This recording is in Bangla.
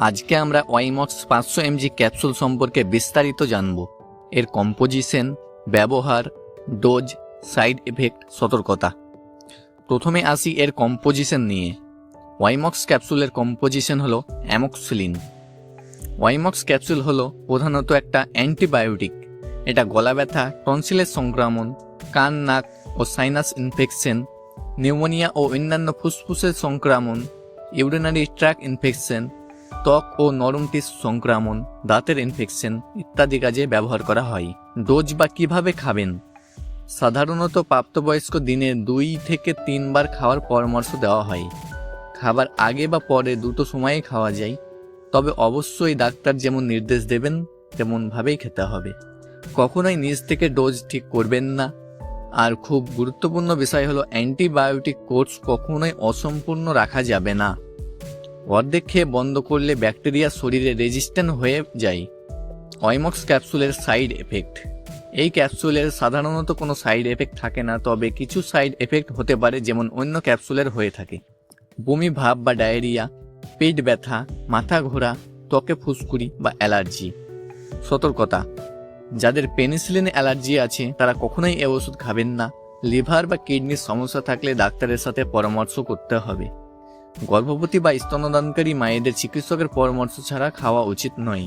আজকে আমরা ওয়াইমক্স পাঁচশো এমজি ক্যাপসুল সম্পর্কে বিস্তারিত জানব। এর কম্পোজিশন ব্যবহার ডোজ সাইড এফেক্ট সতর্কতা। প্রথমে আসি এর কম্পোজিশন নিয়ে। ওয়াইমক্স ক্যাপসুলের কম্পোজিশন হলো অ্যামক্সিলিন। ওয়াইমক্স ক্যাপসুল হলো প্রধানত একটা অ্যান্টিবায়োটিক। এটা গলা ব্যথা টনসিলের সংক্রমণ, কান, নাক ও সাইনাস ইনফেকশন নিউমোনিয়া ও অন্যান্য ফুসফুসের সংক্রমণ ইউরিনারি ট্র্যাক ইনফেকশন ত্বক ও নরম টিস্যু সংক্রমণ, দাঁতের ইনফেকশন ইত্যাদি কাজে ব্যবহার করা হয়। ডোজ বা কীভাবে খাবেন? সাধারণত প্রাপ্তবয়স্ক দিনে দুই থেকে তিনবার খাওয়ার পরামর্শ দেওয়া হয়। খাবার আগে বা পরে দুটো সময়ে খাওয়া যায়। তবে অবশ্যই ডাক্তার যেমন নির্দেশ দেবেন, তেমনভাবেই খেতে হবে। কখনোই নিজ থেকে ডোজ ঠিক করবেন না। আর খুব গুরুত্বপূর্ণ বিষয় হলো অ্যান্টিবায়োটিক কোর্স কখনোই অসম্পূর্ণ রাখা যাবে না। অর্ধেক খেয়ে বন্ধ করলে ব্যাকটেরিয়া শরীরে রেজিস্ট্যান্ট হয়ে যায়। অয়মক্স ক্যাপসুলের সাইড এফেক্ট এই ক্যাপসুলের সাধারণত কোনো সাইড এফেক্ট থাকে না, তবে কিছু সাইড এফেক্ট হতে পারে যেমন অন্য ক্যাপসুলের হয়ে থাকে। বমি, ভাব বা ডায়রিয়া পেট ব্যথা, মাথা ঘোরা, ত্বকে ফুসকুড়ি বা অ্যালার্জি। সতর্কতা। যাদের পেনিসিলিন অ্যালার্জি আছে, তারা কখনোই এ ওষুধ খাবেন না। লিভার বা কিডনির সমস্যা থাকলে ডাক্তারের সাথে পরামর্শ করতে হবে। গর্ভবতী বা স্তনদানকারী মায়েদের চিকিৎসকের পরামর্শ ছাড়া খাওয়া উচিত নয়।